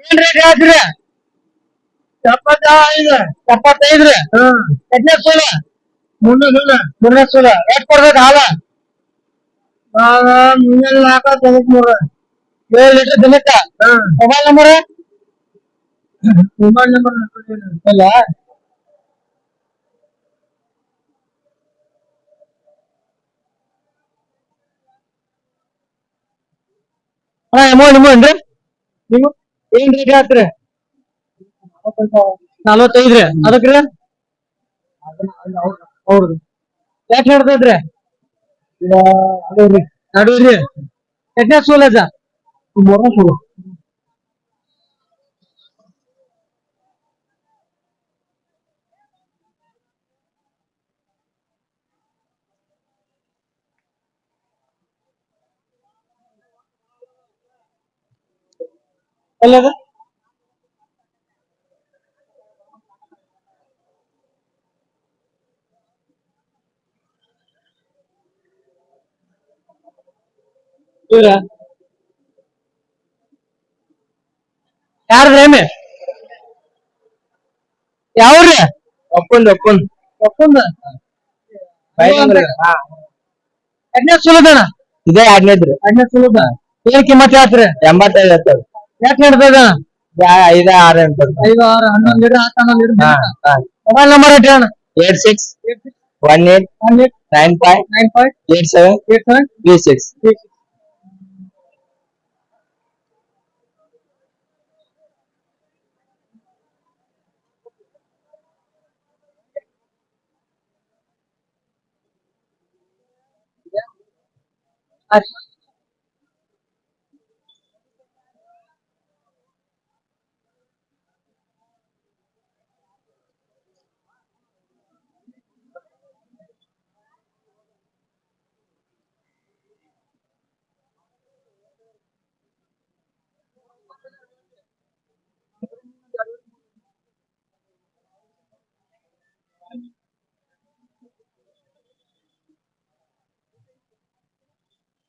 ಏನ್ ರೇಟ್ ಹೇಳ್ತೀರಿ ಎಪ್ಪತ್ತೈದು. ಎಪ್ಪತ್ತೈದ್ರಿ? ಎಷ್ಟನೇ ಸೂಲ? ಮೂರನೇ ಸೂಲ. ಮುನ್ನೂರು ಸೂಲ. ಎಷ್ಟು ಕೊಡ್ಬೇಕು ಹಾಲ? ಮುಂಜಾನೆ ನಾಲ್ಕ ತೊಂಬತ್ ಮೂರು ಏಳು ಲೀಟರ್ ದಿನಕ್ಕ? ಮೊಬೈಲ್ ನಂಬರ್ ಮೊಬೈಲ್ ನಂಬರ್ ಇಲ್ಲ. ಅಣ್ಣ ಏನ್ರಿ? ನೀವು ಏನ್ ರೇಟ್ ಹೇಳ್ತೀರಿ ರೀ ಅದಕ್ರಿ? ಹೌದು ಯಾಕೆ ಹೇಳ್ತೈತ್ರಿ ನಡುವ್ರಿ ಎಷ್ಟನೇ ಸೂಲ್ ಅದ ಮೂರನೇ ಸೂಲು ಎಲ್ಲದ ಇವ್ರ ಯಾರ್ರಿ ಏಮಿ ಯಾವ್ರಿ ಒಪ್ಪಂದ್ ಒಪ್ಪಂದ್ ಒಪ್ಪಂದ ಎಣ್ಣೆ ಸುಲಭಣ ಇದೇ ಎರಡನೇದ್ರಿ ಎಣ್ಣೆ ಸುಲಭ ಏನ್ ಕಿಮ್ಮತ್ ಹೇಳ್ತೀರಿ ಎಂಬತ್ತೈದು ಹತ್ತದ ಯಾಕೆ ಹಿಡ್ತದ ಐದ ಆರು ಎಂಟದ ಐದು ಆರು ಹನ್ನೊಂದು ಲೀಟರ್ ಹತ್ತು ಹನ್ನೊಂದು ಹಾ ಲೀಟರ್ ಹಾ ಮೊಬೈಲ್ ನಂಬರ್ ಐತಿ ಅಣ್ಣ eight six one eight one eight nine five nine five eight seven eight seven three six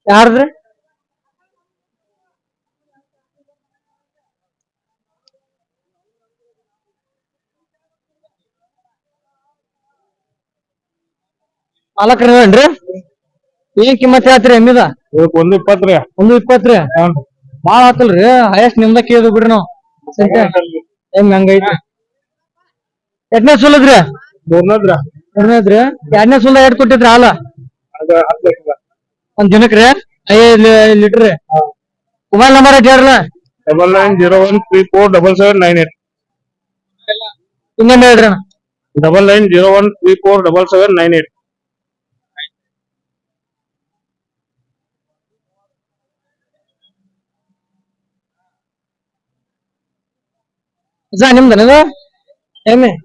ಯಾರ್ದ್ರಿ ಮಾಲಕ್ರ ಏನ್ರಿ? ಏನ್ ಕಿಮ್ಮತ್ ಹೇಳ್ತೀರಿ ಎಮ್ಮಿದ ಒಂದು ಇಪ್ಪತ್ತು ರೀ. ಒಂದು ಇಪ್ಪತ್ತ್ರಿ ಬಾಳ ಆತಲ್ರಿ ಹೈಯೆಸ್ಟ್ ನಿಮ್ದ ಕೇಳಿದ್ವಿ ಬಿಡ್ರಿ ನಾವು. ಹೆಂಗ್ ಹಂಗೈತಿ ಎಟ್ನೇ ಸುಲದ್ರಿ? ಮೂರ್ನದ್ರ ಎರಡನೇದ್ರಿ ಎರಡನೇ ಸುಲ ಎರಡ್ ಕೊಟ್ಟಿದ್ರಿ ಹಾಲ? ಅದ ಹತ್ತು ರೀ? ಒಂದ್ ಐದ್ ಲೀಟರ್ ಮೊಬೈಲ್ ನಂಬರ್ ಐತಿ ಹೇಳ್ರಲ್ಲ double nine zero one three four double seven nine eight ಇನ್ನೊಮ್ಮೆ ಹೇಳ್ರಿ double nine zero one three four double seven nine eight ನಿಮ್ದನ ನಿಮ್ದನದ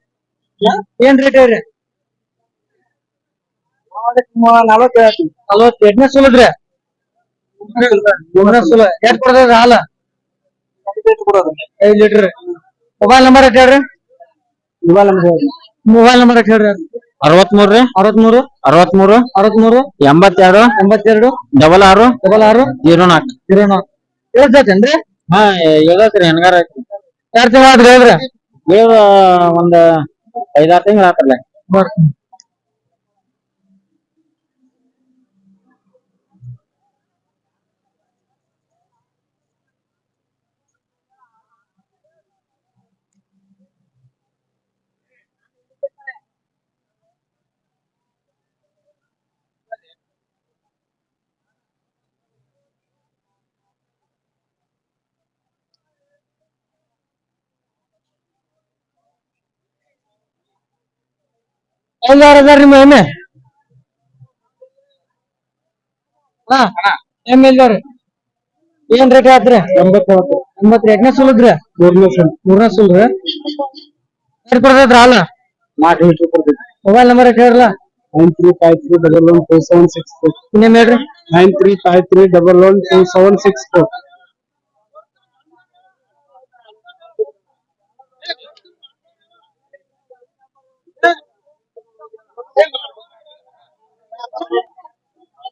ಏನ್ ರೇಟ್ ಹೇಳ್ರಿ? ನಲ್ವತ್ತು ಎಷ್ಟನೇ ಸುಲದ್ರಿ ಮೂರನೇ ಸುಲ ಎಷ್ಟ್ ಹಾಲ? ಐದ್ ಲೀಟರ್ ಮೊಬೈಲ್ ನಂಬರ್ ಐತಿ ಹೇಳ್ರಿ? ಮೊಬೈಲ್ ನಂಬರ್ ಐತಿ ಹೇಳ್ರಿ? ಅರವತ್ಮೂರು ರೀ. ಅರವತ್ಮೂರು. ಅರವತ್ಮೂರು. ಅರವತ್ಮೂರು. ಎಂಬತ್ತೆರಡು. ಎಂಬತ್ತೆರಡು. ಡಬಲ್ ಆರು. ಡಬಲ್ ಆರು. ಜೀರೋ ನಾಲ್ಕು. ಜೀರೋ ನಾಲ್ಕು. ಹೇಳ್ತೇನ್ರಿ ಹಾ ಹೇಳತ್ರಿ. ಹೆಂಗಾರ ಎರಡ್ ತಿಂಗಳ ಆದ್ರಿ ಹೇಳ್ರಿ? ಹೇಳ ಒಂದ್ पहिला ते मला वाटलं ಎಲ್ಲಾರ ಅದಾರ ನಿಮ್ಮ ಎಮ್ಮೆ ಹಾ ಎಮ್ಮೆ ಇಲ್ದವ್ರಿ ಏನ್ ರೇಟ್ ಆತ್ರಿ ಎಂಬತ್ತೊಂಬತ್ತು ಎಂಬತ್ರಿ ಎಟ್ನೇ ಸುಲದ್ರಿ? ಮೂರನೇ ಸಲ. ಮೂರನೇ ಸುಲ್ರಿ? ಏನ್ ಕೊಡ್ತೈತ್ರ ಹಾಲ? ನಾಲ್ಕು ಲೀಟರ್ ಕೊಡ್ತೀವಿ mobile number ಇಟ್ಟಿರಲ್ಲ nine three five three double one two seven six four. ಹೇಳ್ರಿ? Nine three five three double one two seven six four.